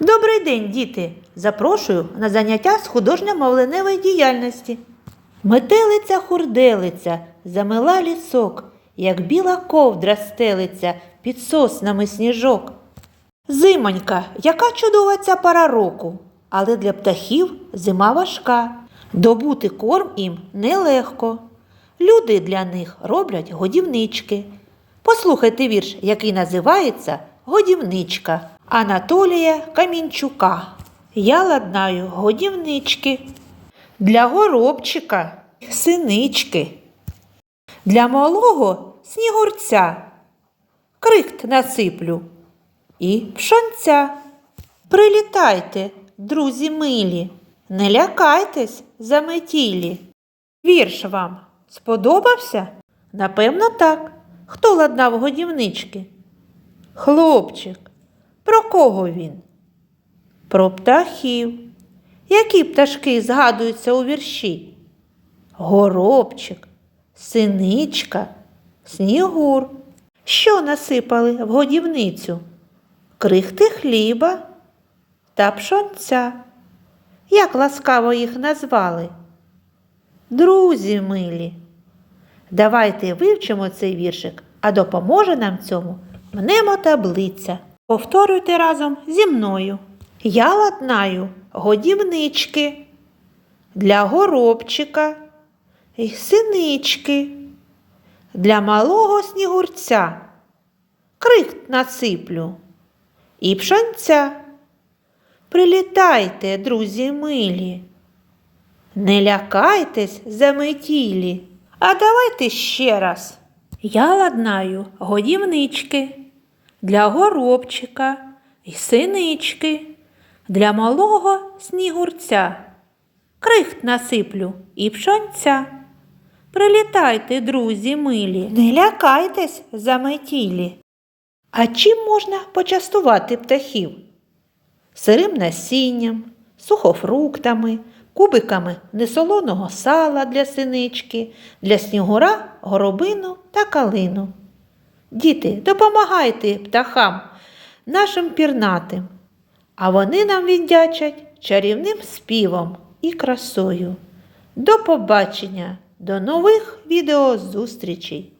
Добрий день, діти! Запрошую на заняття з художньо-мовленевої діяльності. Метелиця хурделиця замила лісок, як біла ковдра стелиться під соснами сніжок. Зимонька, яка чудова ця пора року, але для птахів зима важка. Добути корм їм нелегко. Люди для них роблять годівнички. Послухайте вірш, який називається Годівничка Анатолія Камінчука. Я ладнаю годівнички. Для горобчика синички. Для малого снігурця. Крихт насиплю і пшонця. Прилітайте, друзі милі, не лякайтесь заметілі. Вірш вам сподобався? Напевно, так. Хто ладнав годівнички? Хлопчик. Про кого він? Про птахів. Які пташки згадуються у вірші? Горобчик, синичка, снігур. Що насипали в годівницю? Крихти хліба та пшонця. Як ласкаво їх назвали? Друзі милі. Давайте вивчимо цей віршик, а допоможе нам цьому мнемотаблиця. Повторюйте разом зі мною. Я ладнаю годівнички для горобчика й синички, для малого снігурця, крихт насиплю і пшонця. Прилітайте, друзі милі. Не лякайтесь заметілі. А давайте ще раз. Я ладнаю годівнички для горобчика і синички, для малого снігурця. Крихт насиплю і пшонця. Прилітайте, друзі милі, не лякайтесь заметілі. А чим можна почастувати птахів? сирим насінням, сухофруктами, кубиками несолоного сала для синички, для снігура, горобину та калину. Діти, допомагайте птахам, нашим пірнатим, а вони нам віддячать чарівним співом і красою. До побачення, до нових відеозустрічей!